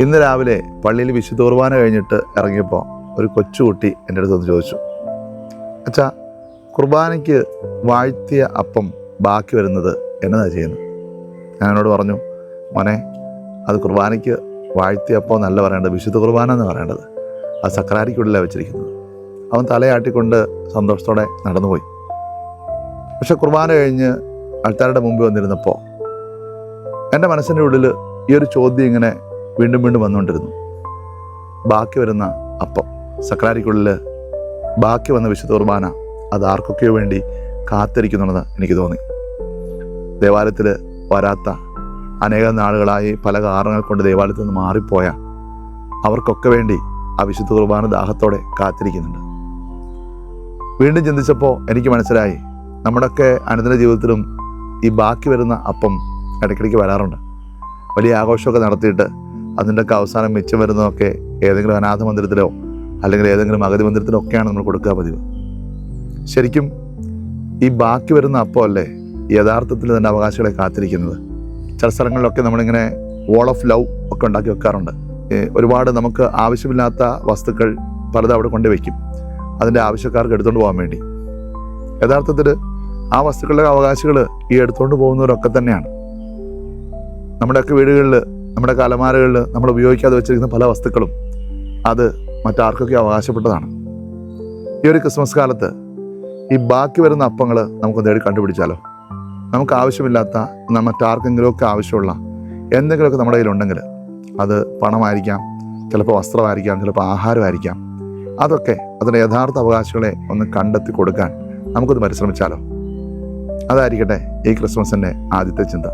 ഇന്ന് രാവിലെ പള്ളിയിൽ വിശുദ്ധ കുർബാന കഴിഞ്ഞിട്ട് ഇറങ്ങിയപ്പോൾ ഒരു കൊച്ചുകുട്ടി എന്റെ അടുത്ത് വന്ന് ചോദിച്ചു അച്ഛാ കുർബാനയ്ക്ക് വാഴ്ത്തിയ അപ്പം ബാക്കി വരുന്നത് എന്നതാണ് ചെയ്യുന്നത്? ഞാൻ എന്നോട് പറഞ്ഞു മോനെ അത് കുർബാനയ്ക്ക് വാഴ്ത്തിയ അപ്പം എന്നല്ല പറയേണ്ടത് വിശുദ്ധ കുർബാന എന്ന് പറയേണ്ടത്. അത് സക്രാരിക്കുള്ളിലാണ് വെച്ചിരിക്കുന്നത്. അവൻ തലയാട്ടിക്കൊണ്ട് സന്തോഷത്തോടെ നടന്നുപോയി. പക്ഷെ കുർബാന കഴിഞ്ഞ് ആൾക്കാരുടെ മുമ്പിൽ വന്നിരുന്നപ്പോൾ എന്റെ മനസ്സിന്റെ ഉള്ളിൽ ഈ ഒരു ചോദ്യം ഇങ്ങനെ വീണ്ടും വീണ്ടും വന്നുകൊണ്ടിരുന്നു. ബാക്കി വരുന്ന അപ്പം സക്രാരിക്കുള്ളിൽ ബാക്കി വന്ന വിശുദ്ധ കുർബാന അത് ആർക്കൊക്കെയോ വേണ്ടി കാത്തിരിക്കുന്നുണ്ടെന്ന് എനിക്ക് തോന്നി. ദേവാലയത്തിൽ വരാത്ത അനേകം നാളുകളായി പല കാരണങ്ങൾ കൊണ്ട് ദേവാലയത്തിൽ നിന്ന് മാറിപ്പോയ അവർക്കൊക്കെ വേണ്ടി ആ വിശുദ്ധ കുർബാന ദാഹത്തോടെ കാത്തിരിക്കുന്നുണ്ട്. വീണ്ടും ചിന്തിച്ചപ്പോൾ എനിക്ക് മനസ്സിലായി നമ്മുടെയൊക്കെ അനുദിന ജീവിതത്തിലും ഈ ബാക്കി വരുന്ന അപ്പം ഇടയ്ക്കിടയ്ക്ക് വരാറുണ്ട്. വലിയ ആഘോഷമൊക്കെ നടത്തിയിട്ട് അതിന്റെയൊക്കെ അവസാനം മിച്ചം വരുന്നതൊക്കെ ഏതെങ്കിലും അനാഥ മന്ദിരത്തിലോ അല്ലെങ്കിൽ ഏതെങ്കിലും അഗതി മന്ദിരത്തിലോ ഒക്കെയാണ് നമ്മൾ കൊടുക്കുക പതിവ്. ശരിക്കും ഈ ബാക്കി വരുന്ന അപ്പമല്ലേ യഥാർത്ഥത്തിൽ തന്നെ അവകാശികളെ കാത്തിരിക്കുന്നത്? ചില സ്ഥലങ്ങളിലൊക്കെ നമ്മളിങ്ങനെ വോൾ ഓഫ് ലവ് ഒക്കെ ഉണ്ടാക്കി വെക്കാറുണ്ട്. ഒരുപാട് നമുക്ക് ആവശ്യമില്ലാത്ത വസ്തുക്കൾ പലതും അവിടെ കൊണ്ടുവയ്ക്കും അതിന്റെ ആവശ്യക്കാർക്ക് എടുത്തുകൊണ്ട് പോകാൻ വേണ്ടി. യഥാർത്ഥത്തിൽ ആ വസ്തുക്കളുടെ അവകാശികൾ ഈ എടുത്തുകൊണ്ട് പോകുന്നവരൊക്കെ തന്നെയാണ്. നമ്മുടെയൊക്കെ വീടുകളിൽ നമ്മുടെ കലമാരകളിൽ നമ്മൾ ഉപയോഗിക്കാതെ വെച്ചിരിക്കുന്ന പല വസ്തുക്കളും അത് മറ്റാർക്കൊക്കെ അവകാശപ്പെട്ടതാണ്. ഈ ഒരു ക്രിസ്മസ് കാലത്ത് ഈ ബാക്കി വരുന്ന അപ്പങ്ങൾ നമുക്ക് നേടി കണ്ടുപിടിച്ചാലോ? നമുക്ക് ആവശ്യമില്ലാത്ത മറ്റാർക്കെങ്കിലുമൊക്കെ ആവശ്യമുള്ള എന്തെങ്കിലുമൊക്കെ നമ്മുടെ കയ്യിലുണ്ടെങ്കിൽ അത് പണമായിരിക്കാം ചിലപ്പോൾ വസ്ത്രമായിരിക്കാം ചിലപ്പോൾ ആഹാരമായിരിക്കാം. അതൊക്കെ അതിന്റെ യഥാർത്ഥ അവകാശികളെ ഒന്ന് കണ്ടെത്തി കൊടുക്കാൻ നമുക്കൊന്ന് പരിശ്രമിച്ചാലോ? അതായിരിക്കട്ടെ ഈ ക്രിസ്മസിന്റെ ആദ്യത്തെ ചിന്ത.